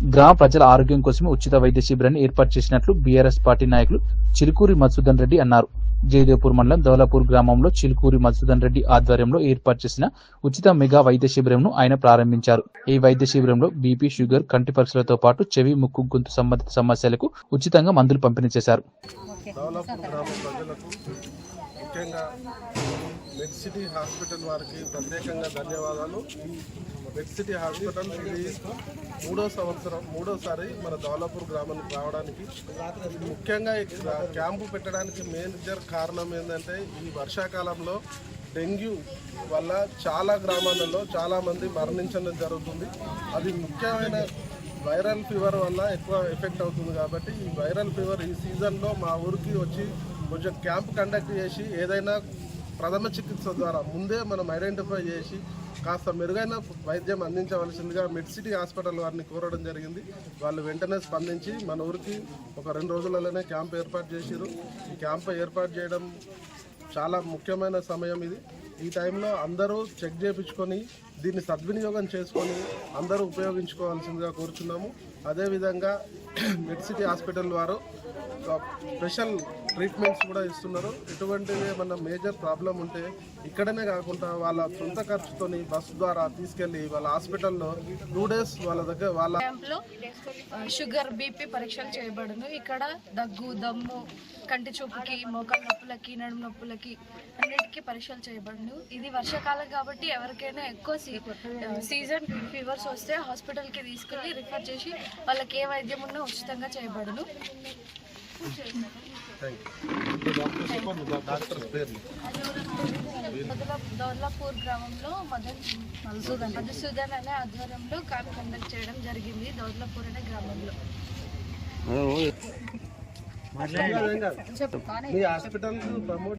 గ్రామ ప్రజల ఆరోగ్యం కోసమే ఉచిత వైద్య శిబిరాన్ని ఏర్పాటు చేసినట్లు బీఆర్ఎస్ పార్టీ నాయకులు చిలుకూరి మధుసూదన్ రెడ్డి అన్నారు. జయదేవ్పూర్ మండలం దౌలాపూర్ గ్రామంలో చిలుకూరి మధుసూదన్ రెడ్డి ఆధ్వర్యంలో ఏర్పాటు చేసిన ఉచిత మెగా వైద్య శిబిరంను ఆయన ప్రారంభించారు. ఈ వైద్య శిబిరంలో బీపీ షుగర్ కంటి పరీక్షలతో పాటు చెవి ముక్కు గొంతు సంబంధిత సమస్యలకు ఉచితంగా మందులు పంపిణీ చేశారు. దాదాపు గ్రామ ప్రజలకు ముఖ్యంగా బెడ్ సిటీ హాస్పిటల్ వారికి ప్రత్యేకంగా ధన్యవాదాలు. బెడ్ సిటీ హాస్పిటల్ ఇది మూడో సంవత్సరం మూడోసారి మన దౌలాపూర్ గ్రామానికి రావడానికి. ముఖ్యంగా క్యాంపు పెట్టడానికి మేనేజర్ కారణం ఏంటంటే ఈ వర్షాకాలంలో డెంగ్యూ వల్ల చాలా గ్రామాలలో చాలామంది మరణించడం జరుగుతుంది. అది ముఖ్యమైన వైరల్ ఫీవర్ వల్ల ఎక్కువ ఎఫెక్ట్ అవుతుంది కాబట్టి ఈ వైరల్ ఫీవర్ ఈ సీజన్లో మా ఊరికి వచ్చి కొంచెం క్యాంప్ కండక్ట్ చేసి ఏదైనా ప్రథమ చికిత్స ద్వారా ముందే మనం ఐడెంటిఫై చేసి కాస్త మెరుగైన వైద్యం అందించవలసిందిగా మిడ్ సిటీ హాస్పిటల్ వారిని కోరడం జరిగింది. వాళ్ళు వెంటనే స్పందించి మన ఊరికి ఒక రెండు రోజులలోనే క్యాంప్ ఏర్పాటు చేసిరు ఈ క్యాంప్ ఏర్పాటు చేయడం చాలా ముఖ్యమైన సమయం ఇది. ఈ టైంలో అందరూ చెక్ చేయించుకొని దీన్ని సద్వినియోగం చేసుకొని అందరూ ఉపయోగించుకోవాల్సిందిగా కోరుచున్నాము. అదేవిధంగా మెడ్ సిటీ హాస్పిటల్ వారు స్పెషల్ ట్రీట్మెంట్స్ కూడా ఇస్తున్నారు. ఎటువంటివి ఏమన్నా మేజర్ ప్రాబ్లం ఉంటే ఇక్కడనే కాకుండా వాళ్ళ సొంత ఖర్చుతోని బస్సు ద్వారా తీసుకెళ్ళి వాళ్ళ హాస్పిటల్లో టూ డేస్ వాళ్ళ దగ్గర వాళ్ళ షుగర్ బీపీ పరీక్షలు చేయబడును ఇక్కడ దగ్గు దమ్ము కంటి చూపుకి మోకాలు నొప్పులకి నడుము నొప్పులకి అన్నిటికీ పరీక్షలు చేయబడును ఇది వర్షాకాలం కాబట్టి ఎవరికైనా ఎక్కువ సీ సీజన్ ఫీవర్స్ వస్తే హాస్పిటల్కి తీసుకెళ్ళి రిఫర్ చేసి వాళ్ళకి ఏ వైద్యం ఉన్నా ఉచితంగా చేయబడును. దౌర్లాపూర్ గ్రామంలో మదన్ మధుసూదన్ మధుసూదన్ అనే ఆధ్వర్యంలో క్యాంప్ కండక్ట్ చేయడం జరిగింది దౌర్లాపూర్ అనే గ్రామంలో. మీ హాస్పిటల్ ప్రమోట్